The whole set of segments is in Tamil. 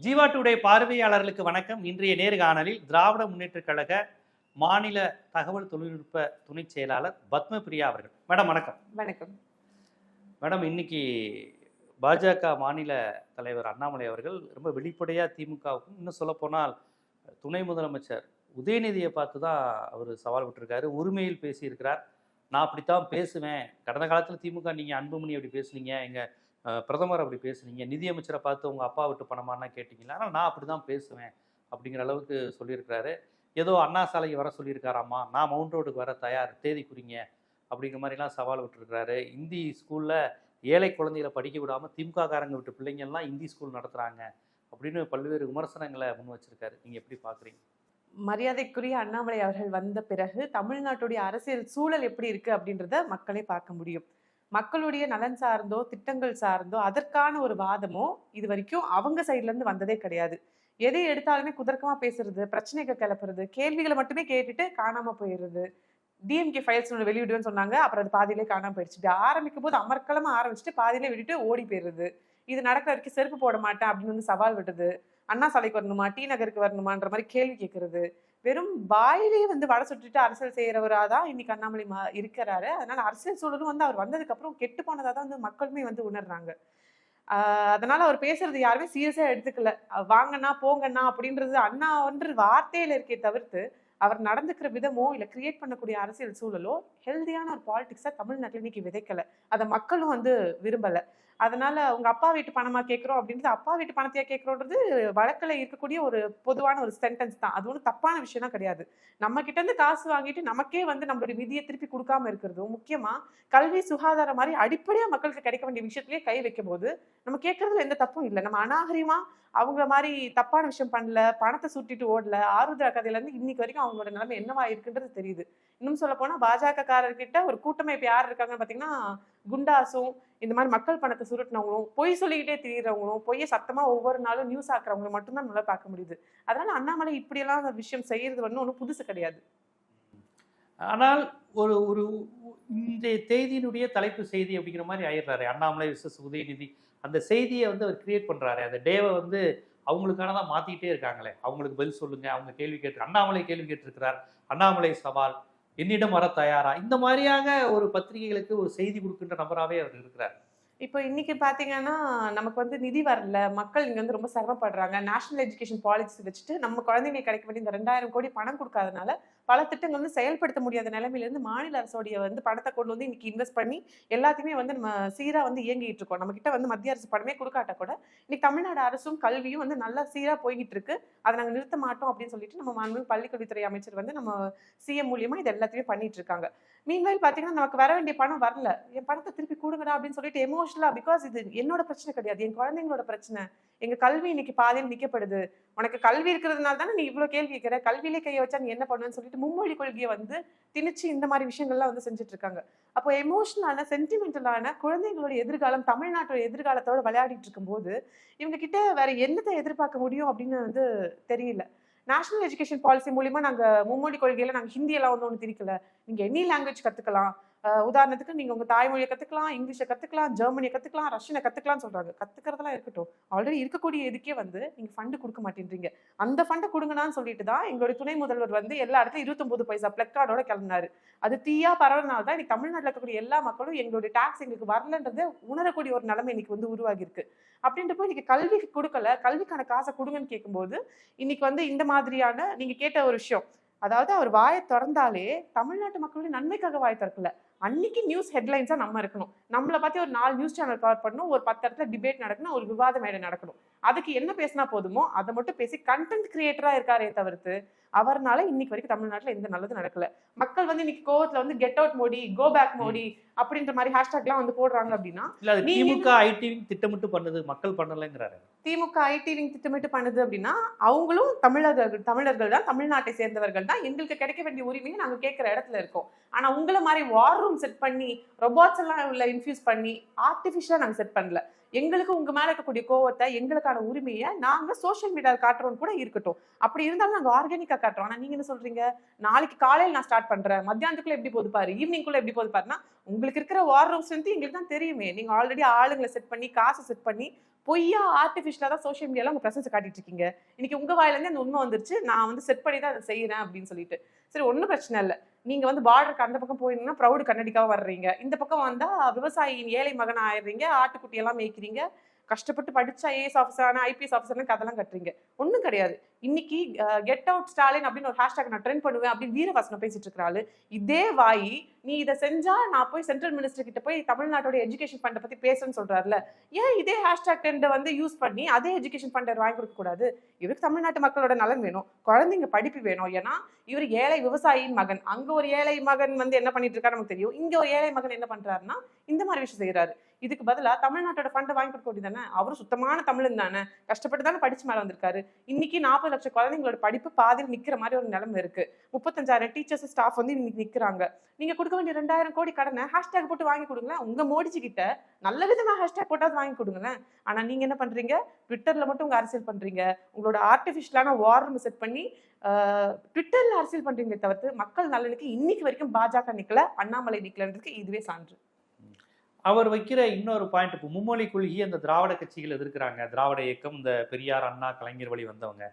ஜீவா டுடே பார்வையாளர்களுக்கு வணக்கம். இன்றைய நேர்காணலில் திராவிட முன்னேற்றக் கழக மாநில தகவல் தொழில்நுட்ப துணை செயலாளர் பத்ம பிரியா அவர்கள். மேடம் வணக்கம். வணக்கம். மேடம் இன்னைக்கு பாஜக மாநில தலைவர் அண்ணாமலை அவர்கள் ரொம்ப வெளிப்படையாக திமுகவுக்கும் இன்னும் சொல்லப்போனால் துணை முதலமைச்சர் உதயநிதியை பார்த்து தான் அவர் சவால் விட்டுருக்காரு. உரிமையில் பேசியிருக்கிறார். நான் அப்படித்தான் பேசுவேன். கடந்த காலத்தில் திமுக நீங்கள் அன்புமணி அப்படி பேசுனீங்க. எங்கள் பிரதமர் அப்படி பேசுனீங்க. நிதியமைச்சரை பார்த்து உங்கள் அப்பா விட்டு பணமானா கேட்டிங்களா? ஆனால் நான் அப்படி தான் பேசுவேன் அப்படிங்கிற அளவுக்கு சொல்லியிருக்கிறாரு. ஏதோ அண்ணா சாலைக்கு வர சொல்லியிருக்காராம்மா நான் மவுண்ட் ரோடுக்கு வர தயார் தேதி குறிங்க அப்படிங்கிற மாதிரிலாம் சவால் விட்டுருக்கிறாரு. இந்தி ஸ்கூலில் ஏழை குழந்தைகளை படிக்க விடாமல் திமுக காரங்க விட்டு பிள்ளைங்கள்லாம் இந்தி ஸ்கூல் நடத்துகிறாங்க அப்படின்னு பல்வேறு விமர்சனங்களை முன் வச்சிருக்காரு. நீங்கள் எப்படி பார்க்குறீங்க மரியாதைக்குரிய அண்ணாமலை அவர்கள் வந்த பிறகு தமிழ்நாட்டுடைய அரசியல் சூழல் எப்படி இருக்குது அப்படின்றத மக்களே பார்க்க முடியும். மக்களுடைய நலன் சார்ந்தோ திட்டங்கள் சார்ந்தோ அதற்கான ஒரு வாதமோ இது வரைக்கும் அவங்க சைட்லேருந்து வந்ததே கிடையாது. எதை எடுத்தாலுமே குதர்க்கமாக பேசுறது பிரச்சனைகள் கிளப்புறது கேள்விகளை மட்டுமே கேட்டுட்டு காணாம போயிடுறது. டிஎம்கே ஃபைல்ஸ் ஒன்று வெளியிடுவேன்னு சொன்னாங்க. அப்புறம் அது பாதியிலே காணாமல் போயிடுச்சு. ஆரம்பிக்கும் போது அமர்க்கலமாக ஆரம்பிச்சுட்டு பாதியிலே விட்டுட்டு ஓடி போயிடுது இது நடக்கிற வரைக்கும் செருப்பு போட மாட்டேன் அப்படின்னு வந்து சவால் விட்டுது. அண்ணா சாலைக்கு வரணுமா? டி நகருக்கு வரணுமான்ற மாதிரி கேள்வி கேட்கறது வெறும் வாயிலேயே வந்து வடை சுட்டுட்டு அரசியல் செய்கிறவராக தான் இன்னைக்கு அண்ணாமலை மா இருக்கிறாரு. அதனால அரசியல் சூழலும் வந்து அவர் வந்ததுக்கப்புறம் கெட்டு போனதாக தான் வந்து மக்களுமே வந்து உணர்றாங்க. அதனால அவர் பேசுறது யாருமே சீரியஸாக எடுத்துக்கல. வாங்கண்ணா போங்கண்ணா அப்படின்றது அண்ணான்ற வார்த்தையில இருக்கே தவிர்த்து அவர் நடந்துக்கிற விதமோ இல்லை கிரியேட் பண்ணக்கூடிய அரசியல் சூழலோ ஹெல்தியான ஒரு பாலிடிக்ஸை தமிழ்நாட்டில் இன்னைக்கு விதைக்கல. அதை மக்களும் வந்து விரும்பலை. அதனால உங்க அப்பா வீட்டு பணமா கேட்கிறோம் அப்படின்றது அப்பா வீட்டு பணத்தையா கேட்கிறோன்றது வழக்கில் இருக்கக்கூடிய ஒரு பொதுவான ஒரு சென்டென்ஸ் தான். அது ஒன்றும் தப்பான விஷயம்லாம் கிடையாது. நம்ம கிட்ட இருந்து காசு வாங்கிட்டு நமக்கே வந்து நம்மளுடைய விதியை திருப்பி கொடுக்காம இருக்கிறதும் முக்கியமா கல்வி சுகாதாரம் மாதிரி அடிப்படையா மக்களுக்கு கிடைக்க வேண்டிய விஷயத்திலேயே கை வைக்கும் போது நம்ம கேட்கறதுல எந்த தப்பும் இல்லை. நம்ம அநாகரிகமா அவங்க மாதிரி தப்பான விஷயம் பண்ணல பணத்தை சுட்டிட்டு ஓடல ஆருத்ரா கதையில இருந்து இன்னைக்கு வரைக்கும் அவங்களோட நிலைமை என்னவா இருக்குன்றது தெரியுது. இன்னும் சொல்ல போனா பாஜக காரர்கிட்ட ஒரு கூட்டமைப்பு யார் இருக்காங்கன்னு பாத்தீங்கன்னா குண்டாசும் இந்த மாதிரி மக்கள் பணத்தை சுருட்டினவங்களும் பொய் சொல்லிக்கிட்டே திரியிறவங்களும் பொய்யை சத்தமா ஒவ்வொரு நாளும் நியூஸ் ஆக்குறவங்களும் மட்டும்தான் நல்லா பார்க்க முடியுது. அதனால அண்ணாமலை இப்படியெல்லாம் அந்த விஷயம் செய்யறது வந்து ஒன்றும் புதுசு கிடையாது. ஆனால் ஒரு ஒரு இந்த செய்தியினுடைய தலைப்பு செய்தி அப்படிங்கிற மாதிரி ஆயிடுறாரு. அண்ணாமலை விசஸ் உதயநிதி. அந்த செய்தியை வந்து அவர் கிரியேட் பண்றாரு. அந்த டேவை வந்து அவங்களுக்கானதான் மாத்திக்கிட்டே இருக்காங்களே. அவங்களுக்கு பதில் சொல்லுங்க. அவங்க கேள்வி கேட்டு அண்ணாமலை கேள்வி கேட்டிருக்கிறார். அண்ணாமலை சவால். என்னிடம் வர தயாரா? இந்த மாதிரியாக ஒரு பத்திரிகைகளுக்கு ஒரு செய்தி கொடுக்கின்ற நபராகவே அவர் இருக்கிறார். இப்போ இன்னைக்கு பாத்தீங்கன்னா நமக்கு வந்து நிதி வரல. மக்கள் இங்க வந்து ரொம்ப சிரமப்படுறாங்க. நேஷனல் எஜுகேஷன் பாலிசி வச்சுட்டு நம்ம குழந்தைங்களுக்கு கிடைக்க வேண்டிய இந்த ரெண்டாயிரம் கோடி பணம் கொடுக்காதனால பல திட்டங்கள் வந்து செயல்படுத்த முடியாத நிலைமையில இருந்து மாநில அரசோடைய வந்து பணத்தை கொண்டு வந்து இன்னைக்கு இன்வெஸ்ட் பண்ணி எல்லாத்தையுமே வந்து நம்ம சீராக வந்து இயங்கிட்டு இருக்கோம். நம்ம கிட்ட வந்து மத்திய அரசு பணமே கொடுக்காட்ட கூட இன்னைக்கு தமிழ்நாடு அரசும் கல்வியும் வந்து நல்லா சீரா போய்கிட்டு இருக்கு. அதை நாங்க நிறுத்த மாட்டோம் அப்படின்னு சொல்லிட்டு நம்ம மாண்பு பள்ளிக்கல்வித்துறை அமைச்சர் வந்து நம்ம சிஎம் மூலியமா இது எல்லாத்தையுமே பண்ணிட்டு இருக்காங்க. மீன்வெயில் பாத்தீங்கன்னா நமக்கு வர வேண்டிய பணம் வரல. என் பணத்தை திருப்பி கொடுங்கடா அப்படின்னு சொல்லிட்டு எமோஷனலா பிகாஸ் இது என்னோட பிரச்சனை கிடையாது. என் குழந்தைங்களோட பிரச்சனை. எங்க கல்வி இன்னைக்கு பாதையில் நிக்கப்படுது. உனக்கு கல்வி இருக்கிறதுனால தானே நீ இவ்வளவு கேள்வி கேட்கிற? கல்வியிலே கையை வச்சா நீ என்ன பண்ணுவேன்னு சொல்லிட்டு மும்மொழி கொள்கையை வந்து திணிச்சு இந்த மாதிரி விஷயங்கள்லாம் வந்து செஞ்சுட்டு இருக்காங்க அப்போ எமோஷனலான சென்டிமெண்டலான குழந்தைங்களோட எதிர்காலம் தமிழ்நாட்டோட எதிர்காலத்தோட விளையாடிட்டு இருக்கும்போது இவங்க கிட்ட வேற என்னத்தை எதிர்பார்க்க முடியும் அப்படின்னு வந்து தெரியல. நேஷனல் எஜுகேஷன் பாலிசி மூலியமா நாங்க மும்மொழி கொள்கையில நாங்க ஹிந்தியெல்லாம் வந்து ஒன்று திரிக்கல நீங்க எனி லாங்குவேஜ் கத்துக்கலாம். உதாரணத்துக்கு நீங்கள் உங்கள் தாய்மொழியை கற்றுக்கலாம் இங்கிலீஷை கற்றுக்கலாம் ஜெர்மனியை கற்றுக்கலாம் ரஷ்யனை கற்றுக்கலாம்னு சொல்கிறாங்க கற்றுக்கிறதெல்லாம் இருக்கட்டும். ஆல்ரெடி இருக்கக்கூடிய இதுக்கே வந்து நீங்கள் ஃபண்டு கொடுக்க மாட்டேன்றீங்க. அந்த ஃபண்டை கொடுங்கன்னு சொல்லிட்டு தான் எங்களுடைய துணை முதல்வர் வந்து எல்லா இடத்துல இருபத்தொம்பது பைசா பிளக்கார்டோட கிளம்புனாரு. அது தீயா பரவனால தான் இன்னைக்கு தமிழ்நாட்டில் இருக்கக்கூடிய எல்லா மக்களும் எங்களுடைய டாக்ஸ் எங்களுக்கு வரலன்றதை உணரக்கூடிய ஒரு நிலைமை இன்னைக்கு வந்து உருவாகி இருக்கு அப்படின்றப்போ இன்னைக்கு கல்விக்கு கொடுக்கல கல்விக்கான காசை கொடுங்கன்னு கேட்கும்போது இன்னைக்கு வந்து இந்த மாதிரியான நீங்க கேட்ட ஒரு விஷயம். அதாவது அவர் வாயை திறந்தாலே தமிழ்நாட்டு மக்களுடைய நன்மைக்காக வாய் திறக்கல. அன்னைக்கு நியூஸ் ஹெட்லைன்ஸாக நம்ம இருக்கணும். நம்மளை பற்றி ஒரு நாலு நியூஸ் சேனல் கவர் பண்ணணும் ஒரு பத்து இடத்துல டிபேட் நடக்கணும் ஒரு விவாத மேடை நடக்கணும். அதுக்கு என்ன பேசினா போதுமோ அதை மட்டும் பேசி கண்டென்ட் கிரியேட்டராக இருக்காரே தவிர்த்து அவர்னால இன்னைக்கு வரைக்கும் தமிழ்நாட்டுல எந்த நல்லதும் நடக்கல. மக்கள் வந்து இன்னைக்கு கோவத்துல வந்து get out Modi go back Modi அப்படின்ற மாதிரி ஹேஷ்டாக் எல்லாம் வந்து போடுறாங்க அப்படின்னா திமுக ஐடி திட்டமிட்டு பண்ணுது மக்கள் பண்ணலைங்கிறாரு. திமுக ஐடி திட்டமிட்டு பண்ணுது அப்படின்னா அவங்களும் தமிழர்கள் தமிழர்கள் தான் தமிழ்நாட்டை சேர்ந்தவர்கள் தான் எங்களுக்கு கிடைக்க வேண்டிய உரிமையை நாங்க கேட்கிற இடத்துல இருக்கோம். ஆனா உங்களை மாதிரி வார் ரூம் செட் பண்ணி ரொபாட்ஸ் எல்லாம் உள்ள இன்ஃபியூஸ் பண்ணி ஆர்டிஃபிஷியலா நாங்க செட் பண்ணல. எங்களுக்கு உங்க மேல இருக்கக்கூடிய கோவத்தை எங்களுக்கான உரிமையை நாங்க சோசியல் மீடியாவில் காட்டுறோம்னு கூட இருக்கட்டும். அப்படி இருந்தாலும் நாங்க ஆர்கானிக்கா காட்டுறோம். ஆனா நீங்க என்ன சொல்றீங்க? நாளைக்கு காலையில நான் ஸ்டார்ட் பண்றேன். மத்தியானத்துக்குள்ள எப்படி போது பாரு? ஈவினிங்குள்ள எப்படி போது பாருன்னா உங்களுக்கு இருக்கிற வார் ரூம் ஸ்ட்ரென்த் எங்களுக்கு தான் தெரியுமே. நீங்கள் ஆல்ரெடி ஆளுங்களை செட் பண்ணி காசை செட் பண்ணி பொய்யா ஆர்டிஃபிஷியலாக தான் சோஷியல் மீடியாவில் உங்கள் பிரசன்ஸ் காட்டிட்டு இருக்கீங்க. இன்னைக்கு உங்கள் வாயிலேருந்து அந்த உண்மை வந்துருச்சு. நான் வந்து செட் பண்ணி தான் அதை செய்கிறேன் அப்படின்னு சொல்லிட்டு. சரி ஒன்றும் பிரச்சனை இல்லை. நீங்கள் வந்து பார்டருக்கு அந்த பக்கம் போயிருந்தீங்கன்னா ப்ரௌடு கண்ணடிக்காக வர்றீங்க. இந்த பக்கம் வந்தால் விவசாயியின் ஏழை மகன் ஆயிடுறீங்க. ஆட்டுக்குட்டியெல்லாம் மேய்க்கிறீங்க. கஷ்டப்பட்டு படித்த ஐஏஎஸ் ஆஃபீஸரான ஐபிஎஸ் ஆஃபீஸர்னு கதெல்லாம் கட்டுறீங்க. ஒன்றும் கிடையாது. இன்னைக்கு கெட் அவுட் ஸ்டாலின் அப்படின்னு ஒரு ஹேஷ்டாக் நான் ட்ரெண்ட் பண்ணுவேன் அப்படின்னு வீரவாசனம் பேசிட்டு இருக்கிறாள் இதே வாயி நீ இதை செஞ்சா நான் போய் சென்ட்ரல் மினிஸ்டர் கிட்ட போய் தமிழ்நாட்டோட எஜுகேஷன் ஃபண்டை பத்தி பேசுன்னு சொல்றாருல. ஏன் இதே ஹேஷ்டாக் ட்ரெண்டை வந்து யூஸ் பண்ணி அதே எஜுகேஷன் ஃபண்டை வாங்கி கொடுக்க கூடாது? இவருக்கு தமிழ்நாட்டு மக்களோட நலன் வேணும் குழந்தைங்க படிப்பு வேணும். ஏன்னா இவர் ஏழை விவசாயியின் மகன். அங்க ஒரு ஏழை மகன் வந்து என்ன பண்ணிட்டு இருக்காரு நமக்கு தெரியும். இங்க ஒரு ஏழை மகன் என்ன பண்றாருன்னா இந்த மாதிரி விஷயம் செய்யறாரு இதுக்கு பதிலாக தமிழ்நாட்டோட ஃபண்டை வாங்கி கொடுக்க வேண்டியதானே அவரும் சுத்தமான தமிழன் தானே? கஷ்டப்பட்டு தானே படிச்சு மேலே வந்திருக்காரு. இன்னைக்கு நாற்பது லட்சம் குழந்தைங்களோட படிப்பு பாதியில் நிற்கிற மாதிரி ஒரு நிலைமை இருக்கு. முப்பத்தஞ்சாயிரம் டீச்சர்ஸ் ஸ்டாஃப் வந்து இன்னைக்கு நிற்கிறாங்க நீங்க கொடுக்க வேண்டிய ரெண்டாயிரம் கோடி கடனை ஹேஷ்டேக் போட்டு வாங்கி கொடுங்களேன். உங்க மோடிஜி கிட்ட நல்ல விதமா ஹேஷ்டேக் போட்டாவது வாங்கி கொடுங்களேன். ஆனா நீங்க என்ன பண்றீங்க? ட்விட்டர்ல மட்டும் உங்க அரசியல் பண்றீங்க. உங்களோட ஆர்டிபிஷியலான வார் செட் பண்ணி ட்விட்டர்ல அரசியல் பண்றீங்களே தவிர்த்து மக்கள் நலனுக்கு இன்னைக்கு வரைக்கும் பாஜக நிக்கல அண்ணாமலை நிக்கலன்றதுக்கு இதுவே சான்று. அவர் வைக்கிற இன்னொரு பாயிண்ட் இப்போ மும்மொழி கொள்கை அந்த திராவிட கட்சிகள் எதிர்க்கிறாங்க. திராவிட இயக்கம் இந்த பெரியார் அண்ணா கலைஞர் வழி வந்தவங்க.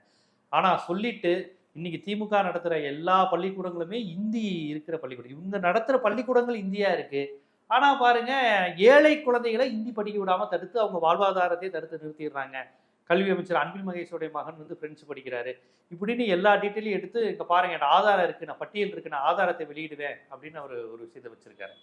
ஆனால் சொல்லிட்டு இன்னைக்கு திமுக நடத்துகிற எல்லா பள்ளிக்கூடங்களுமே இந்தி இருக்கிற பள்ளிக்கூடம். இவங்க நடத்துகிற பள்ளிக்கூடங்கள் இந்தியா இருக்கு. ஆனால் பாருங்க ஏழை குழந்தைகளை இந்தி படிக்க விடாமல் தடுத்து அவங்க வாழ்வாதாரத்தை தடுத்து நிறுத்திடுறாங்க. கல்வி அமைச்சர் அன்பில் மகேஷோடைய மகன் வந்து ஃப்ரெண்ட்ஸ் படிக்கிறாரு. இப்படின்னு எல்லா டீட்டெயிலையும் எடுத்து இங்கே பாருங்க என் ஆதாரம் இருக்கு நான் பட்டியல் இருக்கு நான் ஆதாரத்தை வெளியிடுவேன் அப்படின்னு அவர் ஒரு விஷயத்தை வச்சிருக்காரு.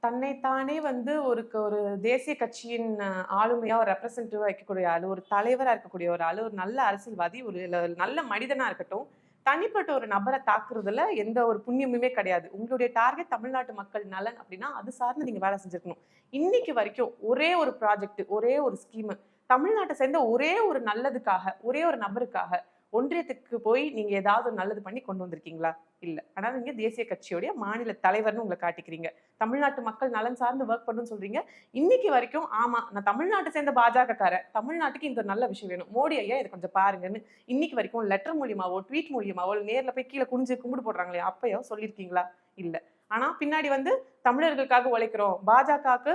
தன்னைத்தானே வந்து ஒரு க- ஒரு தேசிய கட்சியின் ஆளுமையா ஒரு ரெப்ரசன்டேட்டிவா இருக்கக்கூடிய ஆளு ஒரு தலைவரா இருக்கக்கூடிய ஒரு ஆளு ஒரு நல்ல அரசியல்வாதி ஒரு நல்ல மனிதனா இருக்கட்டும் தனிப்பட்ட ஒரு நபரை தாக்குறதுல எந்த ஒரு புண்ணியமுமே கிடையாது. உங்களுடைய டார்கெட் தமிழ்நாட்டு மக்கள் நலன் அப்படின்னா அது சார்ந்து நீங்க வேலை செஞ்சிருக்கணும். இன்னைக்கு வரைக்கும் ஒரே ஒரு ப்ராஜெக்ட் ஒரே ஒரு ஸ்கீமு தமிழ்நாட்டை சேர்ந்த ஒரே ஒரு நல்லதுக்காக ஒரே ஒரு நபருக்காக ஒன்றியத்துக்கு போய் நீங்க ஏதாவது நல்லது பண்ணி கொண்டு வந்திருக்கீங்களா? இல்ல. ஆனா நீங்க தேசிய கட்சியோடைய மாநில தலைவர்னு உங்களை காட்டிக்கிறீங்க. தமிழ்நாட்டு மக்கள் நலன் சார்ந்து ஒர்க் பண்ணுன்னு சொல்றீங்க. இன்னைக்கு வரைக்கும் ஆமா நான் தமிழ்நாட்டை சேர்ந்த பாஜக காரன் தமிழ்நாட்டுக்கு இந்த ஒரு நல்ல விஷயம் வேணும். மோடி ஐயா இதை கொஞ்சம் பாருங்கன்னு இன்னைக்கு வரைக்கும் லெட்டர் மூலியமாவோ ட்வீட் மூலியமாவோ நேர்ல போய் கீழே குனிஞ்சு கும்பிடு போடுறாங்களே அப்பயோ சொல்லியிருக்கீங்களா? இல்ல. ஆனா பின்னாடி வந்து தமிழர்களுக்காக உழைக்கிறோம். பாஜகவுக்கு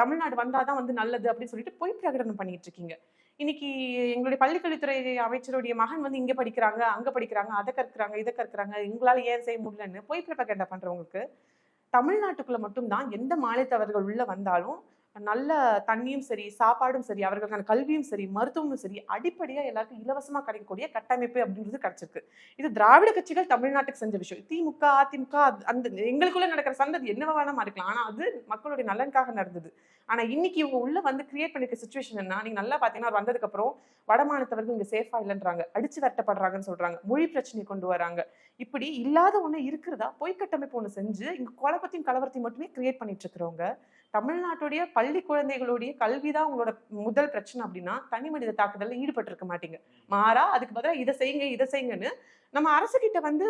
தமிழ்நாடு வந்தாதான் வந்து நல்லது அப்படின்னு சொல்லிட்டு பொய் பிரகடனம் பண்ணிட்டு இருக்கீங்க. இன்னைக்கு எங்களுடைய பள்ளிக்கல்வித்துறை அமைச்சருடைய மகன் வந்து இங்க படிக்கிறாங்க அங்க படிக்கிறாங்க அதை கற்கிறாங்க இதை கற்கிறாங்க எங்களால ஏன் செய்ய முடியலன்னு பொய் பிரபகண்டா பண்றவங்களுக்கு தமிழ்நாட்டுக்குள்ள மட்டும்தான் எந்த மாநிலத்தவர்கள் உள்ள வந்தாலும் நல்ல தண்ணியும் சரி சாப்பாடும் சரி அவர்களுக்கான கல்வியும் சரி மருத்துவமும் சரி அடிப்படையாக எல்லாருக்கும் இலவசமாக கிடைக்கக்கூடிய கட்டமைப்பு அப்படின்றது கிடைச்சிருக்கு. இது திராவிட கட்சிகள் தமிழ்நாட்டுக்கு செஞ்ச விஷயம். திமுக அதிமுக அது- அந்த எங்களுக்குள்ள நடக்கிற சந்ததி என்னவா வேணாமா இருக்கலாம் ஆனால் அது மக்களுடைய நலனுக்காக நடந்தது. ஆனால் இன்னைக்கு இவங்க உள்ள வந்து கிரியேட் பண்ணிருக்க சுச்சுவேஷன் என்ன நீங்க நல்லா பார்த்தீங்கன்னா வந்ததுக்கப்புறம் வந்ததுக்கு அப்புறம் வடமாநிலத்தவர்கள் இங்கே சேஃபா இல்லைன்றாங்க. அடிச்சு வரட்டப்படுறாங்கன்னு சொல்றாங்க. மொழி பிரச்சனை கொண்டு வராங்க. இப்படி இல்லாத ஒன்று இருக்கிறதா? பொய் கட்டமைப்பு ஒன்று செஞ்சு இங்கே குழப்பத்தையும் கலவரத்தையும் மட்டுமே கிரியேட் பண்ணிட்டு இருக்கிறவங்க தமிழ்நாட்டுடைய பள்ளி குழந்தைகளுடைய கல்விதான் உங்களோட முதல் பிரச்சனை அப்படின்னா தனி மனித தாக்குதலில் ஈடுபட்டிருக்க மாட்டீங்க. மாறா அதுக்கு பதிலாக இதை செய்யுங்க இதை செய்யுங்கன்னு நம்ம அரசு கிட்ட வந்து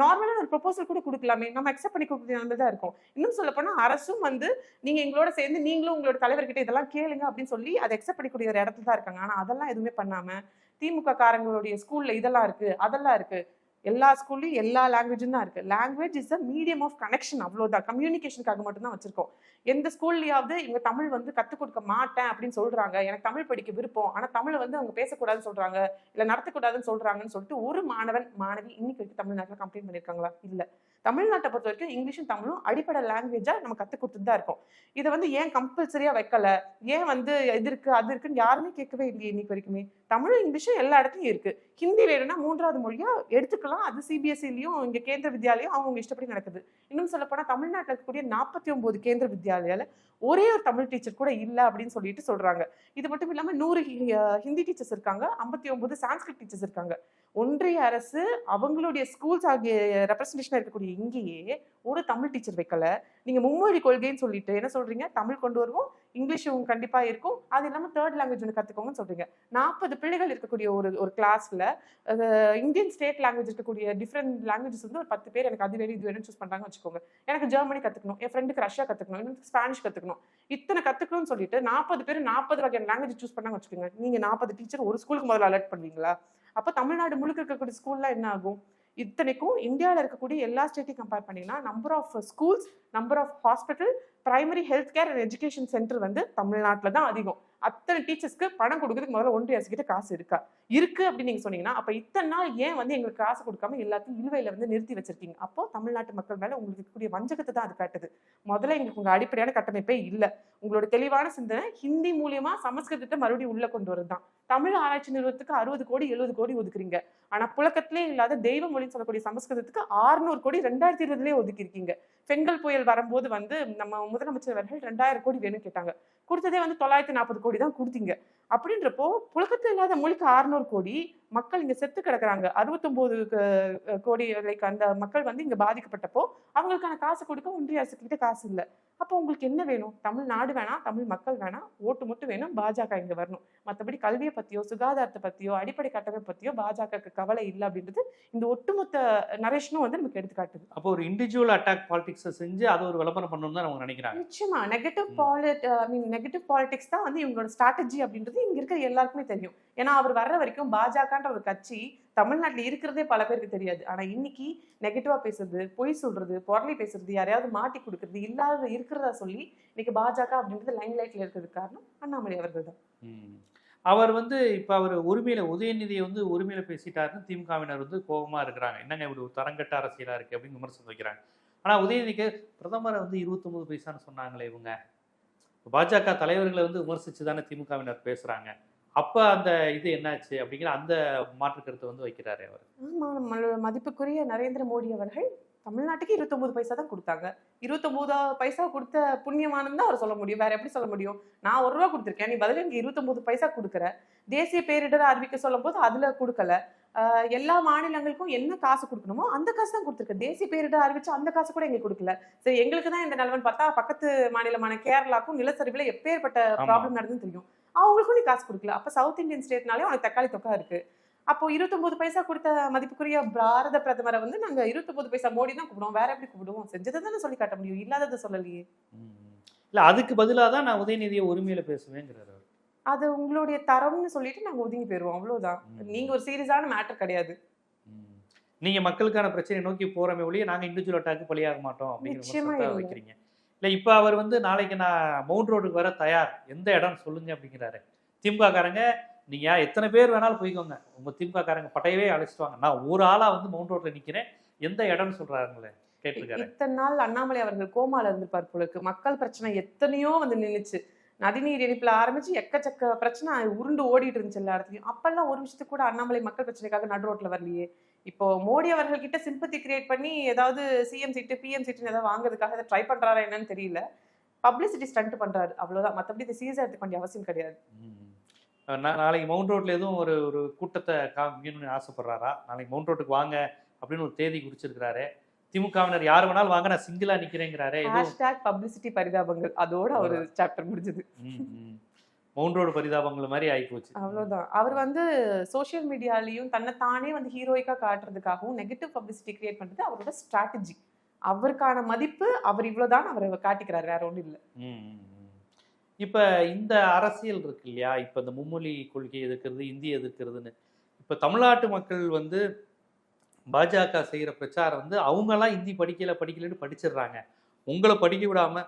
நார்மலான ஒரு ப்ரொபோசல் கூட கொடுக்கலாமே. நம்ம அக்செப்ட் பண்ணி கொடுக்குற தான் இருக்கும். இன்னும் சொல்ல போனால் அரசும் வந்து நீங்கள் எங்களோட சேர்ந்து நீங்களும் உங்களோட தலைவர்கிட்ட இதெல்லாம் கேளுங்க அப்படின்னு சொல்லி அதை அக்செப்ட் பண்ணிக்கூடிய ஒரு இடத்துல தான் இருக்காங்க. ஆனால் அதெல்லாம் எதுவுமே பண்ணாமல் திமுக காரங்களுடைய ஸ்கூல்ல இதெல்லாம் இருக்கு அதெல்லாம் இருக்கு. எல்லா ஸ்கூல்லையும் எல்லா லாங்குவேஜும் தான் இருக்குது language is a medium of connection அவ்வளோதான் கம்யூனிகேஷனுக்காக மட்டும்தான் வச்சுருக்கோம். எந்த ஸ்கூல்லையாவது இவங்க தமிழ் வந்து கற்றுக் கொடுக்க மாட்டேன் அப்படின்னு சொல்கிறாங்க எனக்கு தமிழ் படிக்க விருப்பம். ஆனால் தமிழை வந்து அவங்க பேசக்கூடாதுன்னு சொல்கிறாங்க இல்லை நடத்தக்கூடாதுன்னு சொல்கிறாங்கன்னு சொல்லிட்டு ஒரு மாணவன் மாணவி இன்னைக்கு வரைக்கும் தமிழ்நாட்டில் கம்ப்ளைண்ட் பண்ணியிருக்காங்களா? இல்லை. தமிழ்நாட்டை பொறுத்த வரைக்கும் இங்கிலீஷும் தமிழும் அடிப்படை லாங்குவேஜாக நம்ம கற்றுக் கொடுத்துட்டு தான் இருக்கோம். இதை வந்து ஏன் கம்பல்சரியாக வைக்கல? ஏன் வந்து இது இருக்குது அது இருக்குன்னு யாருமே கேட்கவே இல்லையே இன்னைக்கு வரைக்குமே. தமிழ் இங்கிலீஷும் எல்லா இடத்துலையும் இருக்கு. ஹிந்தி வேணும்னா மூன்றாவது மொழியா எடுத்துக்கலாம். அது சிபிஎஸ்சிலையும் இங்க கேந்திர வித்யாலயம் அவங்க இஷ்டப்படி நடக்குது. இன்னும் சொல்லப்போனால் தமிழ்நாட்டில் இருக்கக்கூடிய நாற்பத்தி ஒன்பது கேந்திர வித்யாலயால ஒரே ஒரு தமிழ் டீச்சர் கூட இல்லை அப்படின்னு சொல்லிட்டு சொல்றாங்க. இது மட்டும் இல்லாம நூறு ஹிந்தி டீச்சர்ஸ் இருக்காங்க. ஐம்பத்தி ஒன்பது சான்ஸ்கிரிட் டீச்சர்ஸ் இருக்காங்க. ஒன்றிய அரசு அவங்களுடைய ஸ்கூல்ஸ் ஆகிய ரெப்ரஸன்டேஷனாக இருக்கக்கூடிய இங்கேயே ஒரு தமிழ் டீச்சர் வைக்கல. நீங்க மும்மொழி கொள்கைன்னு சொல்லிட்டு என்ன சொல்றீங்க? தமிழ் கொண்டு வருவோம் இங்கிலீஷும் கண்டிப்பாக இருக்கும். அது இல்லாமல் தேர்ட் லாங்குவேஜ் ஒன்று கற்றுக்கோங்கன்னு சொல்றீங்க. நாற்பது பிள்ளைகள் இருக்கக்கூடிய ஒரு ஒரு கிளாஸில் இந்தியன் ஸ்டேட் லாங்குவேஜ் இருக்கக்கூடிய டிஃப்ரெண்ட் லாங்குவேஜஸ் வந்து ஒரு பத்து பேர் எனக்கு அது வேணும் இது வேணும் சூஸ் பண்ணுறாங்கன்னு வச்சுக்கோங்க. எனக்கு ஜெர்மனி கற்றுக்கணும் என் ஃப்ரெண்டுக்கு ரஷ்யா கற்றுக்கணும் எனக்கு ஸ்பானிஷ் கற்றுக்கணும் இத்தனை கற்றுக்கணும்னு சொல்லிட்டு நாற்பது பேர் நாற்பது வகையான லாங்குவேஜ் சூஸ் பண்ணாங்க வச்சுக்கோங்க. நீங்க நாற்பது டீச்சர் ஒரு ஸ்கூலுக்கு முதல்ல அலர்ட் பண்ணுவீங்களா? அப்போ தமிழ்நாடு முழுக்க இருக்கக்கூடிய ஸ்கூல்ல என்ன ஆகும்? இத்தனைக்கும் இந்தியாவில் இருக்கக்கூடிய எல்லா ஸ்டேட்டையும் கம்பேர் பண்ணிங்கன்னா number of schools number of hospital primary health care and education centre வந்து தமிழ்நாட்டில் தான் அதிகம். அத்தனை டீச்சர்ஸ்க்கு பணம் கொடுக்கறதுக்கு முதல்ல ஒன்றிய அரசு கிட்ட காசு இருக்கா? இருக்கு அப்படின்னு நீங்க சொன்னீங்கன்னா அப்ப இத்தனை நாள் ஏன் வந்து எங்களுக்கு காசு கொடுக்காம எல்லாத்தையும் நிலுவையில வந்து நிறுத்தி வச்சிருக்கீங்க? அப்போ தமிழ்நாட்டு மக்கள் மேல உங்களுக்கு கூடிய வஞ்சகத்தை தான் அது காட்டுது. முதல்ல எங்களுக்கு உங்க அடிப்படையான கட்டமைப்பே இல்ல. உங்களோட தெளிவான சிந்தனை ஹிந்தி மூலியமா சமஸ்கிருதத்தை மறுபடியும் உள்ள கொண்டு வரதுதான் தமிழ் ஆராய்ச்சி நிறுவனத்துக்கு அறுபது கோடி எழுபது கோடி ஒதுக்குறீங்க. ஆனா புழக்கத்திலே இல்லாத தெய்வ மொழின்னு சொல்லக்கூடிய சமஸ்கிருதத்துக்கு 600 கோடி ரெண்டாயிரத்தி இருபதுலயே ஒதுக்கி இருக்கீங்க பெண்கள் புயல் வரும்போது வந்து நம்ம முதலமைச்சர் அவர்கள் ரெண்டாயிரம் கோடி வேணும்னு கேட்டாங்க. கொடுத்ததே வந்து தொள்ளாயிரத்தி நாற்பது கோடி. தான் கொடுத்தீங்க. அப்படின்றப்போ புழக்கத்தில் இல்லாத மொழிக்கு 600 கோடி மக்கள் இங்க செத்து கிடக்குறாங்க. அறுபத்தொன்பது கோடி லைக் அந்த மக்கள் வந்து இங்க பாதிக்கப்பட்டப்போ அவங்களுக்கான காசு கொடுக்க ஒன்றிய அரசு கிட்ட காசு இல்லை. அப்போ உங்களுக்கு என்ன வேணும்? தமிழ்நாடு வேணாம் தமிழ் மக்கள் வேணாம் ஓட்டு மட்டும் வேணும் பாஜக இங்க வரணும். மற்றபடி கல்வியை பத்தியோ சுகாதாரத்தை பத்தியோ அடிப்படை கட்டமைப்பு பத்தியோ பாஜகவுக்கு கவலை இல்லை அப்படின்றது இந்த ஒட்டுமொத்த நரேஷனும் வந்து நமக்கு எடுத்து காட்டுது. அப்போ ஒரு இண்டிவிஜுவல் அட்டாக் பாலிடிக்ஸை செஞ்சு அதை ஒரு விளம்பரம் பண்ணணும்னு தான் அவங்க நினைக்கிறாங்க. நிச்சயமா. Negative. Polit I mean negative politics தான் வந்து இவங்களோட ஸ்ட்ராட்டஜி அப்படின்றது இங்க இருக்கிற எல்லாருக்குமே தெரியும். ஏன்னா அவர் வர்ற வரைக்கும் பாஜகன்ற ஒரு கட்சி தமிழ்நாட்டுல இருக்கிறதே பல பேருக்கு தெரியாது. ஆனா இன்னைக்கு நெகட்டிவா பேசுறது பொய் சொல்றது பொருளை பேசுறது யாரையாவது மாட்டி கொடுக்கறது இல்லாத இருக்கிறதா சொல்லி இன்னைக்கு பாஜக அப்படின்றது லைன் லைட்ல இருக்கிறதுக்கு காரணம் அண்ணாமலை அவர்கள் தான். அவர் வந்து இப்போ அவர் உரிமையில உதயநிதியை வந்து உரிமையில பேசிட்டாருன்னு திமுகவினர் வந்து கோபமா இருக்கிறாங்க. என்னங்க இப்படி ஒரு தரங்கட்ட அரசியலா இருக்கு அப்படின்னு விமர்சனம் வைக்கிறாங்க. ஆனா உதயநிதிக்கு பிரதமரை வந்து 29 பைசான்னு சொன்னாங்களே இவங்க. பாஜக தலைவர்களை வந்து விமர்சிச்சு தானே திமுகவினர் பேசுறாங்க. அப்ப அந்த இது என்னாச்சு அப்படிங்கிற அந்த மாற்று கருத்தை வந்து வைக்கிறாரு அவர். ஆமா நம்மளோட மதிப்புக்குரிய நரேந்திர மோடி அவர்கள் தமிழ்நாட்டுக்கு 29 பைசா தான் கொடுத்தாங்க. 29 பைசா கொடுத்த புண்ணியமானது தான் அவர் சொல்ல முடியும். வேற எப்படி சொல்ல முடியும்? நான் ஒரு ரூபா கொடுத்துருக்கேன். நீ பதில் எனக்கு 29 பைசா கொடுக்குற. தேசிய பேரிடர் அறிவிக்க சொல்லும் போது அதுல கொடுக்கல. எல்லா மாநிலங்களுக்கும் என்ன காசு கொடுக்கணுமோ அந்த காசு தான் கொடுத்துருக்க தேசிய பேரிடர் அறிவிச்சு அந்த காசு கூட எங்களுக்கு கொடுக்கல. சரி எங்களுக்கு தான் இந்த நிலவன் பார்த்தா பக்கத்து மாநிலமான கேரளாக்கும் நிலச்சரிவுல எப்பேற்பட்ட. ப்ராப்ளம் நடந்துன்னு தெரியும். அவங்களுக்கும் நீ காசு கொடுக்கல. அப்ப சவுத் இந்தியன் ஸ்டேட்னாலே உனக்கு தக்காளி தொக்கா இருக்கு. அப்போ 29 பைசா கொடுத்த மதிப்புக்குரிய பாரத பிரதமரை வந்து நாங்க 29 பைசா மோடி தான் கூப்பிடுவோம். வேற எப்படி கூப்பிடுவோம்? செஞ்சதை தானே சொல்லி காட்ட முடியும். இல்லாததை சொல்லலையே. இல்ல அதுக்கு பதிலா தான் நான் உதயநிதியை உரிமையில பேசுவேங்கிறாரு அது உங்களுடைய தரம்னு சொல்லிட்டு நாங்க ஒதுங்கி போயிருவோம். அவ்வளவுதான். ம். நீங்க ஒரு சீரியஸான மேட்டர் கிடையாது. ம். நீங்க மக்களுக்கான பிரச்சனையை நோக்கி போறமே ஒழிய நாங்க இண்டிவிஜுவல் அட்டாக்கு பலியாக மாட்டோம் அப்படிங்கிற. வைக்கிறீங்க. இல்லை இப்போ அவர் வந்து நாளைக்கு நான் மவுண்ட் ரோடுக்கு வர தயார். எந்த இடம் சொல்லுங்க அப்படிங்கிறாரு. திமுக நீங்கள் எத்தனை பேர் வேணாலும் போய்க்கோங்க. உங்கள் திமுககாரங்க பட்டையவே அழைச்சிட்டு வாங்க. நான் ஒரு ஆளாக வந்து மவுண்ட் ரோட்டில் நிற்கிறேன் எந்த இடம்னு சொல்கிறாருங்களே கேட்டிருக்காரு. இத்தனை நாள் அண்ணாமலை அவர்கள் கோமால இருந்திருப்பார் போல மக்கள் பிரச்சனை எத்தனையோ வந்து நின்றுச்சு நதிநீர் இணைப்புல ஆரம்பிச்சு எக்கச்சக்க பிரச்சனை உருண்டு ஓடிட்டு இருந்துச்சு எல்லா இடத்துலையும். அப்பெல்லாம் ஒரு விஷயத்துக்கு கூட அண்ணாமலை மக்கள் பிரச்சனைக்காக நடு ரோட்ல வரலையே. இப்போ மோடி அவர்கள் கிட்ட சிம்பத்தி கிரியேட் பண்ணி ஏதாவது சிஎம் சீட்டு பிஎம் சீட்டுன்னு ஏதாவது வாங்குறதுக்காக அதை ட்ரை பண்றாரா என்னன்னு தெரியல. பப்ளிசிட்டி ஸ்டண்ட் பண்றாரு. அவ்வளவுதான். மத்தபடி இதை சீரியஸா எடுத்துக்க வேண்டிய அவசியம் கிடையாது. நாளைக்கு மவுண்ட் ரோட்ல எதுவும் ஒரு ஒரு கூட்டத்தை காமிக்கணும்னு ஆசைப்படுறாரா? நாளைக்கு மவுண்ட் ரோட்டுக்கு வாங்க அப்படின்னு ஒரு தேதி குறிச்சிருக்கிறாரு. திமுகவினர் யார் வேணாலும் வாங்க நான் சிங்கிளா நிக்கிறேங்கிறாரு. ஹேஷ்டாக் பப்ளிசிட்டி பரிதாபங்கள். அதோட ஒரு சாப்டர் முடிஞ்சது. ம், ம். மவுண்ட் ரோடு பரிதாபங்கள் மாதிரி ஆகி போச்சு அவ்வளவுதான். அவர் வந்து சோஷியல் மீடியாலையும் தன்னைத்தானே வந்து ஹீரோயிக்கா காட்டுறதுக்காகவும் நெகட்டிவ் பப்ளிசிட்டி கிரியேட் பண்றது அவரோட ஸ்ட்ராட்டஜி அவருக்கான மதிப்பு அவர் இவ்வளவுதான் அவர் காட்டிக்கிறாரு வேற ஒண்ணும் இல்ல. இப்ப இந்த அரசியல் இருக்கு இல்லையா? இப்ப இந்த மும்மொழி கொள்கை எதிர்க்கிறது இந்தி எதிர்க்கிறதுன்னு. இப்ப தமிழ்நாட்டு மக்கள் வந்து பாஜக செய்யற பிரச்சாரம் வந்து அவங்கெல்லாம் இந்தி படிக்கல படிக்கலன்னு படிச்சிடுறாங்க. உங்களை படிக்க விடாம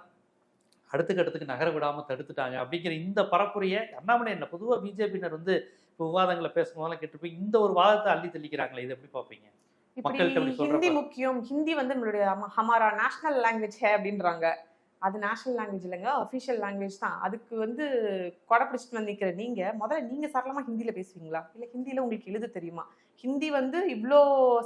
அடுத்த கட்டத்துக்கு நகர விடாம தடுத்துட்டாங்க. அப்படிங்கிற இந்த பரப்புரையை அண்ணாமலை என்ன பொதுவா பிஜேபியினர் வந்து இப்போ விவாதங்களை பேசும்போதெல்லாம் கேட்டுருப்போம் இந்த ஒரு வாதத்தை அள்ளி தள்ளிக்கிறாங்களே இது எப்படி பார்ப்பீங்க. ஹிந்தி முக்கியம். ஹிந்தி வந்து நம்மளுடைய ஹம- ஹமாரா நேஷனல் லாங்குவேஜ் ஹே அப்படின்றாங்க. அது நேஷனல் லாங்குவேஜ் இல்லைங்க அஃபிஷியல் லாங்குவேஜ் தான். அதுக்கு வந்து கொடை பிடிச்சிட்டு வந்து நிக்கிற நீங்க முதல்ல நீங்க சரளமா ஹிந்தியில பேசுவீங்களா? இல்ல ஹிந்தியில உங்களுக்கு எழுத தெரியுமா? ஹிந்தி வந்து இவ்ளோ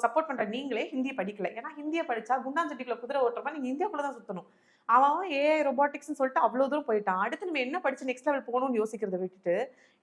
சப்போர்ட் பண்ற நீங்களே ஹிந்தியை படிக்கல. ஏன்னா ஹிந்தியை படிச்சா குண்டாஞ்சட்டிக்குள்ள குதிரை ஓட்டுறப்ப நீங்க இந்தியாக்குள்ள தான் சுத்தணும். அவன் ஏஐ ரொபாட்டிக்ஸ்னு சொல்லிட்டு அவ்வளோ தூரம் போயிட்டான். அடுத்து நம்ம என்ன படிச்சு நெக்ஸ்ட் லெவல் போகணும்னு யோசிக்கிறத விட்டுட்டு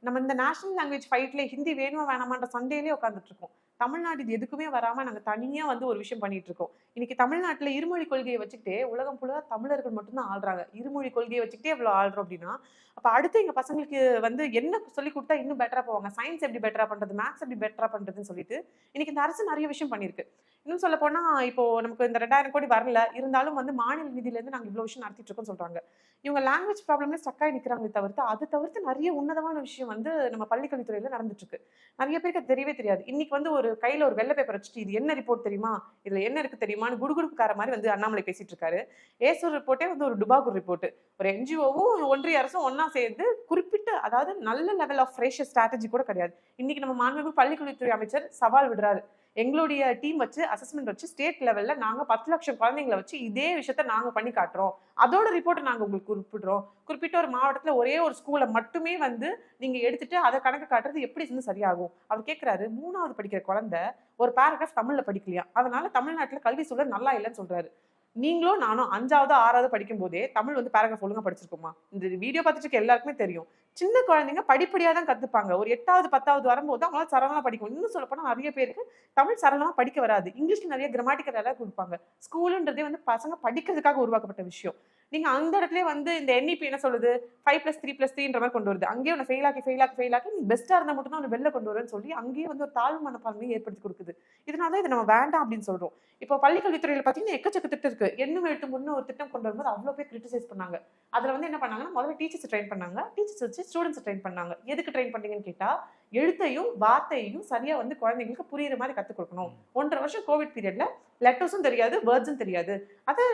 நம்ம இந்த நேஷனல் லாங்குவேஜ் ஃபைட்ல ஹிந்தி வேணுமா வேணாமான்ற சண்டையிலே உட்காந்துட்டு இருக்கோம். தமிழ்நாடு இது எதுக்குமே வராமல் நாங்கள் தனியாக வந்து ஒரு விஷயம் பண்ணிட்டு இருக்கோம். இன்னைக்கு இருமொழி கொள்கையை வச்சுக்கிட்டே உலகம் ஃபுல்லாக தமிழர்கள் மட்டும்தான் ஆள்றாங்க. இருமொழி கொள்கையை வச்சுக்கிட்டே இவ்வளோ ஆள்றோம் அப்படின்னா அப்போ அடுத்து எங்கள் பசங்களுக்கு வந்து என்ன சொல்லி கொடுத்தா இன்னும் பெட்டரா போவாங்க? சயின்ஸ் எப்படி பெட்டரா பண்ணுறது மேத்ஸ் எப்படி பெட்டரா பண்ணுறதுன்னு சொல்லிட்டு இன்னைக்கு இந்த அரசு நிறைய விஷயம் பண்ணியிருக்கு. இன்னும் சொல்ல போனா இப்போ நமக்கு இந்த ரெண்டாயிரம் கோடி வரல. இருந்தாலும் வந்து மாநில நிதியில இருந்து நாங்க இவ்வளவு விஷயம் நடத்திட்டு இருக்கோம்னு சொல்றாங்க. இவங்க லாங்குவேஜ் ப்ராப்ளம்ல ஸ்டக் ஆகி தவிர்த்து அது தவிர்த்து நிறைய உன்னதமான விஷயம் வந்து நம்ம பள்ளிக்கல்வித்துறையில நடந்துட்டு இருக்கு நிறைய பேருக்கு அது தெரியவே தெரியாது. இன்னைக்கு வந்து ஒரு கையில ஒரு வெள்ளை பேப்பர் வச்சுட்டு இது என்ன ரிப்போர்ட் தெரியுமா? இதுல என்ன இருக்கு தெரியுமான்னு குடுகுடுப்புக்கார மாதிரி வந்து அண்ணாமலை பேசிட்டு இருக்காரு. ஏசூர் ரிப்போர்ட்டே வந்து ஒரு டுபாகூர் ரிப்போர்ட் ஒரு என்ஜிஓவும் ஒன்றிய அரசும் ஒன்னா சேர்ந்து குறிப்பிட்ட அதாவது நல்ல லெவல் ஆஃப் ஃப்ரெஷ் ஸ்ட்ராட்டஜி கூட கிடையாது. இன்னைக்கு நம்ம மாண்புமிகு பள்ளிக்கல்வித்துறை அமைச்சர் சவால் விடுறாரு. எங்களுடைய டீம் வச்சு அசஸ்மெண்ட் வச்சு ஸ்டேட் லெவலில் நாங்கள் பத்து லட்சம் குழந்தைங்களை வச்சு இதே விஷயத்த நாங்கள் பண்ணி காட்டுறோம். அதோட ரிப்போர்ட்டை நாங்கள் உங்களுக்கு குறிப்பிடுறோம். குறிப்பிட்ட ஒரு மாவட்டத்தில் ஒரே ஒரு ஸ்கூலை மட்டுமே வந்து நீங்கள் எடுத்துட்டு அதை கணக்கு காட்டுறது எப்படி வந்து சரியாகும்? அவர் கேட்குறாரு மூணாவது படிக்கிற குழந்தை ஒரு பேராகிராஃப் தமிழில் படிக்கலையா? அதனால தமிழ்நாட்டில் கல்வி சூழல் நல்லா இல்லைன்னு சொல்றாரு. நீங்களும் நானும் அஞ்சாவது ஆறாவது படிக்கும் போதே தமிழ் வந்து பேராகிராஃப் ஒழுங்கா படிச்சிருக்கோமா? இந்த வீடியோ பார்த்துட்டு எல்லாருக்குமே தெரியும். சின்ன குழந்தைங்க படிப்படியாக தான் கற்றுப்பாங்க ஒரு எட்டாவது பத்தாவது வரும்போது அவங்களால சரளமாக படிக்கும் இன்னும் சொல்லப்போனால் நிறைய பேருக்கு தமிழ் சரளமாக படிக்க வராது. இங்கிலீஷ்ல நிறைய கிராமட்டிக்கல் எல்லாம் கொடுப்பாங்க. ஸ்கூலுன்றதே வந்து பசங்க படிக்கிறதுக்காக உருவாக்கப்பட்ட விஷயம். நீங்கள் அந்த இடத்துல வந்து இந்த என்இபி என்ன சொல்லுது? ஃபைவ் ப்ளஸ் த்ரீ ப்ளஸ் த்ரீன்ற மாதிரி கொண்டு வருது. அங்கேயே உன்னை ஃபெயில் ஆக்கி ஃபெயில் ஆக்கி ஃபெயில் ஆக்கி நீ பெஸ்ட்டாக இருந்தால் மட்டும் தான் உன்னை வெளில கொண்டு வருவேன்னு சொல்லி அங்கேயே வந்து ஒரு தாழ்வு மனப்பான்மையை ஏற்படுத்தி கொடுக்குது. இதனால தான் இதை நம்ம வேண்டாம் அப்படின்னு சொல்கிறோம் இப்போ பள்ளிக்கல்வித்துறையில் பார்த்தீங்கன்னா எக்கச்சக்க திட்டம் இருக்குது என்னும் எழுத்து முன்னு ஒரு திட்டம் கொண்டு வரும்போது அவ்வளோ பேர் கிரிட்டிசைஸ் பண்ணாங்க. அதில் வந்து என்ன பண்ணாங்கன்னா முதல்ல டீச்சர்ஸ் ட்ரெயின் பண்ணாங்க. டீச்சர்ஸ் வச்சு ஸ்டூடெண்ட்ஸ் ட்ரெயின் பண்ணாங்க. எதுக்கு ட்ரெயின் பண்ணீங்கன்னு கேட்டால் எழுத்தையும் வார்த்தையையும் சரியா வந்து குழந்தைங்களுக்கு புரியுற மாதிரி கற்றுக் கொடுக்கணும். ஒன்றரை வருஷம் கோவிட் பீரியட்ல லெட்டர்ஸும் தெரியாது வேர்ட்ஸும் தெரியாது. அதை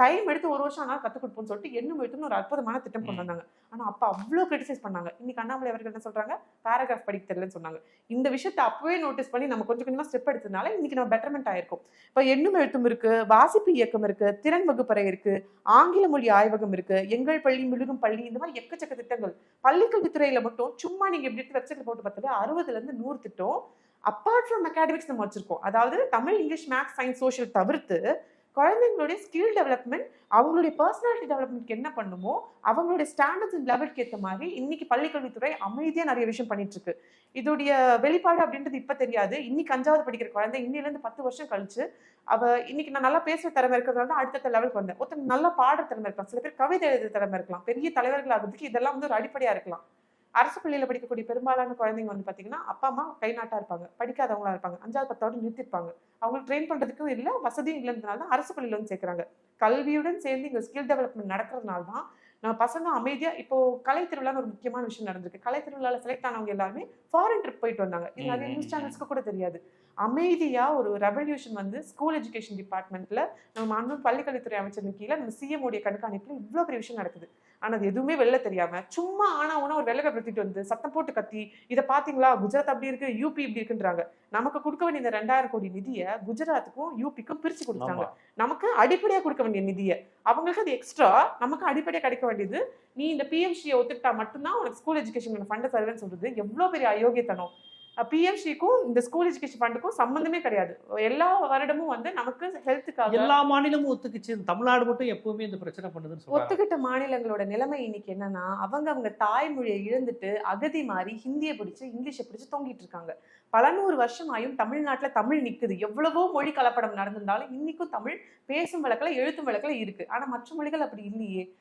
டைம் எடுத்து ஒரு வருஷம் ஆனால் கற்றுக் கொடுப்போம்னு சொல்லிட்டு எண்ணும் எழுத்துன்னு ஒரு அற்புதமான திட்டம் கொண்டு வந்தாங்க. ஆனா அப்ப அவ்வளோ கிரிட்டிசைஸ் பண்ணாங்க. இன்னைக்கு அண்ணாமலை அவர்கள் என்ன சொல்றாங்க? பேராகிராஃப் படிக்க தெரியலன்னு சொன்னாங்க. இந்த விஷயத்தை அப்பவே நோட்டீஸ் பண்ணி நம்ம கொஞ்சம் கொஞ்சமா ஸ்டெப் எடுத்ததுனால இன்னைக்கு நம்ம பெட்டர்மெண்ட் ஆயிருக்கும். இப்போ எண்ணும் எழுத்தும் இருக்கு வாசிப்பு இயக்கம் இருக்கு திறன் வகுப்பறை இருக்கு ஆங்கில மொழி ஆய்வகம் இருக்கு எங்கள் பள்ளி முழுகும் பள்ளி இந்த மாதிரி எக்கச்சக்க திட்டங்கள். பள்ளிக்கல்வித்துறையில மட்டும் சும்மா நீங்க எப்படி வெப்சைட்ல போட்டு பார்த்தாலே அறுபதுல இருந்து நூறு திட்டம். அப்பார்ட் ஃப்ரம் அகாடமிக்ஸ் நம்ம வச்சிருக்கோம். அதாவது Tamil English maths science social தவிர்த்து குழந்தைங்களுடைய ஸ்கில் டெவலப்மெண்ட் அவங்களுடைய பர்சனாலிட்டி டெவலப்மெண்ட்க்கு என்ன பண்ணுமோ அவங்களுடைய ஸ்டாண்டர்ட்ஸ் அண்ட் லெவலுக்கு ஏற்ற மாதிரி இன்னைக்கு பள்ளிக்கல்வித்துறை அமைதியா நிறைய விஷயம் பண்ணிட்டு இருக்கு இதோடைய வெளிப்பாடு அப்படின்றது இப்ப தெரியாது. இன்னைக்கு அஞ்சாவது படிக்கிற குழந்தை இன்னிலேருந்து பத்து வருஷம் கழிச்சு அவ இன்னைக்கு நான் நல்லா பேசுற திறமை இருக்கிறதுனால தான் அடுத்த லெவலுக்கு வந்தேன் ஒருத்தர் நல்லா பாடுற திறமை இருக்கலாம். சில பேர் கவிதை எழுதுற திறமை இருக்கலாம். பெரிய தலைவர்கள் ஆகிறதுக்கு இதெல்லாம் வந்து ஒரு அடிப்படையா இருக்கலாம். அரசு பள்ளியில படிக்கக்கூடிய பெரும்பாலான குழந்தைங்க வந்து பாத்தீங்கன்னா அப்பா அம்மா கை நாட்டா இருப்பாங்க. படிக்காதவங்களா இருப்பாங்க. அஞ்சாவது பத்தாவது நிறுத்திருப்பாங்க. அவங்களுக்கு ட்ரெயின் பண்றதுக்கும் இல்ல வசதியும் இல்லைன்றதுனால தான் அரசு பள்ளியில வந்து சேர்க்கறாங்க. கல்வியுடன் சேர்ந்து இங்க ஸ்கில் டெவலப்மெண்ட் நடக்கிறதுனால தான் நம்ம பசங்க அமைதியா இப்போ கலை திருவிழான்னு ஒரு முக்கியமான விஷயம் நடந்திருக்கு. கலை திருவிழால செலக்ட் ஆனவங்க எல்லாருமே ஃபாரின் ட்ரிப் போயிட்டு வந்தாங்க. இது நிறைய நியூஸ் சேனல்ஸ்க்கு கூட தெரியாது. அமைதியா ஒரு ரெவல்யூஷன் வந்து ஸ்கூல் எஜுகேஷன் டிபார்ட்மெண்ட்ல நம்ம மாண்பு பள்ளிக்கல்வித்துறை அமைச்சரின் கீழே நம்ம சிஎம் உடைய கண்காணிப்புல இவ்வளவு பெரிய விஷயம் நடக்குது. ஆனா அது எதுவுமே வெளில தெரியாம சும்மா ஆனா உன ஒரு வெள்ளை பேப்பர் வந்து சத்தம் போட்டு கத்தி இதை பாத்தீங்களா? குஜராத் அப்படி இருக்கு யூபி இப்படி இருக்குன்றாங்க. நமக்கு கொடுக்க வேண்டிய இந்த ரெண்டாயிரம் கோடி நிதியை குஜராத்துக்கும் யூபிக்கும் பிரிச்சு கொடுத்தாங்க நமக்கு அடிப்படையா கொடுக்க வேண்டிய நிதியை. அவங்களுக்கு அது எக்ஸ்ட்ரா நமக்கு அடிப்படையா கிடைக்க வேண்டியது நீ இந்த பிஎம்சியை ஒத்துக்கிட்டா மட்டும்தான் உனக்கு ஸ்கூல் எஜுகேஷன் ஃபண்ட் தருவேன்னு சொல்றது எவ்வளவு பெரிய அயோக்கியத்தனம். பிஎம்சிக்கும் இந்த ஸ்கூல் எஜுகேஷன் ஃபண்டுக்கும் சம்பந்தமே கிடையாது. எல்லா வருடமும் வந்து நமக்கு ஹெல்த்துக்காக எல்லா மாநிலமும் ஒத்துக்குச்சு. தமிழ்நாடு மட்டும் எப்பவுமே இந்த பிரச்சனை பண்ணுதுன்னு ஒத்துக்கிட்ட மாநிலங்களோட நிலைமை இன்னைக்கு என்னன்னா அவங்க அவங்க தாய்மொழியை இழந்துட்டு அகதி மாறி ஹிந்தியை பிடிச்சு இங்கிலீஷை பிடிச்சு தொங்கிட்டு இருக்காங்க. பல நூறு வருஷமாயும் தமிழ்நாட்டுல தமிழ் நிக்குது. எவ்வளவோ மொழி கலப்படம் நடந்திருந்தாலும் இன்னைக்கும் தமிழ் பேசும் வழக்குல எழுத்தும் வழக்குல இருக்கு. ஆனா மற்ற மொழிகள் அப்படி இல்லையே.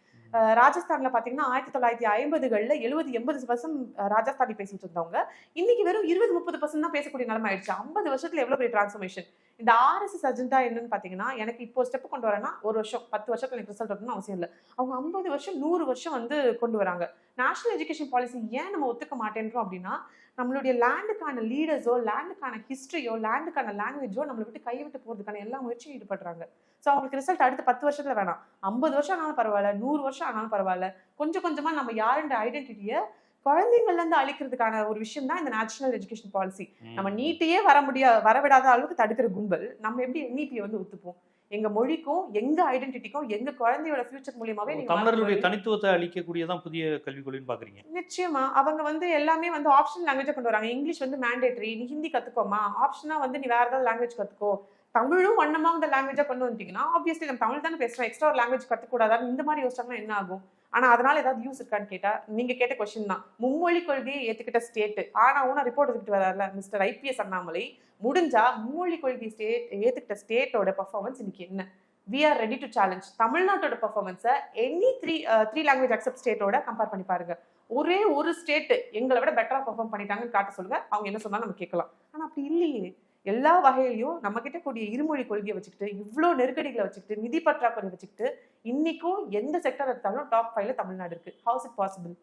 ராஜஸ்தான்ல பாத்தீங்கன்னா ஆயிரத்தி தொள்ளாயிரத்தி ஐம்பதுகள்ல எழுபது எண்பது பர்சன்ட் ராஜஸ்தானி பேசிட்டு இருந்தவங்க. இன்னைக்கு வெறும் இருபது முப்பது பர்சன்ட் தான் பேசக்கூடிய நிலைமை ஆயிடுச்சு. ஐம்பது வருஷத்துல எவ்வளவு பெரிய டிரான்ஸ்ஃபர்மேஷன் இந்த ஆர்எஸ்எஸ் அஜெண்டா என்னன்னு பாத்தீங்கன்னா எனக்கு இப்போ ஸ்டெப் கொண்டு வரேன்னா ஒரு வருஷம் பத்து வருஷத்துல எனக்கு ரிசல்ட் வரணும்னு அவசியம் இல்லை. அவங்க ஐம்பது வருஷம் நூறு வருஷம் வந்து கொண்டு வராங்க. நேஷனல் எஜுகேஷன் பாலிசி ஏன் நம்ம ஒத்துக்க மாட்டேன்றோம் அப்படின்னா நம்மளுடைய லேண்டுக்கான லீடர்ஸோ லேண்டுக்கான ஹிஸ்டரியோ லேண்டுக்கான லாங்குவேஜோ நம்மளை விட்டு கைவிட்டு போறதுக்கான எல்லா முயற்சியும் ஈடுபடுறாங்க. ஸோ அவங்களுக்கு ரிசல்ட் அடுத்த பத்து வருஷத்துல வேணாம். ஐம்பது வருஷம் ஆனாலும் பரவாயில்ல நூறு வருஷம் ஆனாலும் பரவாயில்ல. கொஞ்சம் கொஞ்சமா நம்ம யாருன்ற ஐடென்டிட்டியை குழந்தைங்கள்ல இருந்து அழிக்கிறதுக்கான ஒரு விஷயம் தான் இந்த நேஷனல் எஜுகேஷன் பாலிசி நம்ம நீட்டையே வர முடியா வரவிடாத அளவுக்கு தடுக்கிற கும்பல் நம்ம எப்படி என்இபியை வந்து ஒத்துப்போம்? எங்க மொழிக்கும் எங்க ஐடென்டிட்டிக்கும் எங்க குழந்தையோட ஃபியூச்சர் மூலியமாவே நீங்க தமிழர்களுடைய தனித்துவத்தை அளிக்கக்கூடியதான் புதிய கல்விக் கொள்கைன்னு பாக்குறீங்க. நிச்சயமா. அவங்க வந்து எல்லாமே வந்து ஆப்ஷனல் லாங்குவேஜ் கொண்டு வராங்க. இங்கிலீஷ் வந்து மேண்டேட்டரி நீ ஹிந்தி கத்துக்கோமா ஆப்ஷனா வந்து நீ வேற ஏதாவது லாங்குவேஜ் கத்துக்கோ. தமிழும் among the லாங்குவேஜா கொண்டு வந்துட்டீங்கன்னா ஆப்வியஸ்லி நம்ம தமிழ் தானே பேசுறோம். எக்ஸ்ட்ரா ஒரு லாங்குவேஜ் கற்றுக்கூடாதான்னு இந்த மாதிரி யோசிச்சாங்கன்னா என்ன ஆகும்? ஆனா அதனால ஏதாவது யூஸ் இருக்கான்னு கேட்டா நீங்க கேட்ட கொஸ்டின் தான். மும்மொழி கொள்கையை ஏத்துக்கிட்ட ஸ்டேட்டு ஆனா ஊனா ரிப்போர்ட் எடுத்துகிட்டு வராருல மிஸ்டர் ஐபிஎஸ் அண்ணாமலை முடிஞ்சா மும்மொழி கொள்கை ஸ்டேட் ஏத்துக்கிட்ட ஸ்டேட்டோட பர்ஃபார்மன்ஸ் இன்னைக்கு என்ன? We are ready to challenge தமிழ்நாட்டோட பர்ஃபார்மன்ஸை any three three language accept ஸ்டேட்டோட compare பண்ணி பாருங்க. ஒரே ஒரு ஸ்டேட் எங்களை விட பெட்டரா பெர்ஃபார்ம் பண்ணிட்டாங்கன்னு காட்ட சொல்லுங்க. அவங்க என்ன சொன்னாலும் நம்ம கேட்கலாம். ஆனா அப்படி இல்லையே. எல்லா வகையிலையும் நம்ம கிட்ட கூடிய இருமொழி கொள்கையை வச்சுக்கிட்டு இவ்வளோ நெருக்கடிகளை வச்சுக்கிட்டு நிதி பற்றாக்குறை வச்சுக்கிட்டு இன்னைக்கும் எந்த செக்டர் எடுத்தாலும் டாப் ஃபைவ்ல தமிழ்நாடு இருக்கு. ஹவுஸ் இட் பாசிபிள்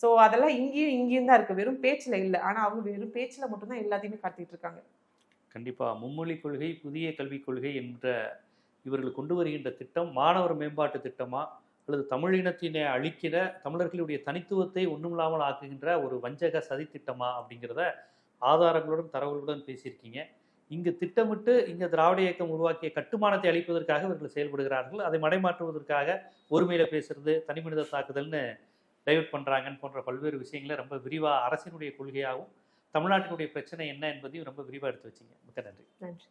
ஸோ அதெல்லாம் இங்கேயும் இங்கேயும் தான் இருக்கு. வெறும் பேச்சில் இல்லை. ஆனால் அவங்க வெறும் பேச்சில் மட்டும்தான் எல்லாத்தையுமே காட்டிட்டு இருக்காங்க. கண்டிப்பாக மும்மொழி கொள்கை புதிய கல்விக் கொள்கை என்ற இவர்கள் கொண்டு வருகின்ற திட்டம் மாணவர் மேம்பாட்டு திட்டமா அல்லது தமிழினத்தினை அழிக்கிற தமிழர்களுடைய தனித்துவத்தை ஒன்றுமில்லாமல் ஆக்குகின்ற ஒரு வஞ்சக சதி திட்டமா அப்படிங்கிறத ஆதாரங்களுடன் தரவுகளுடன் பேசியிருக்கீங்க. இங்கு திட்டமிட்டு இங்கு திராவிட இயக்கம் உருவாக்கிய கட்டுமானத்தை அளிப்பதற்காக இவர்கள் செயல்படுகிறார்கள். அதை மடைமாற்றுவதற்காக ஒருமையில பேசுறது தனிமனித தாக்குதல்னு டைவர்ட் பண்றாங்கன்னு போன்ற பல்வேறு விஷயங்களை ரொம்ப விரிவா அரசினுடைய கொள்கையாகவும் தமிழ்நாட்டினுடைய பிரச்சனை என்ன என்பதையும் ரொம்ப விரிவாக எடுத்து வச்சிங்க. மிக்க நன்றி. நன்றி.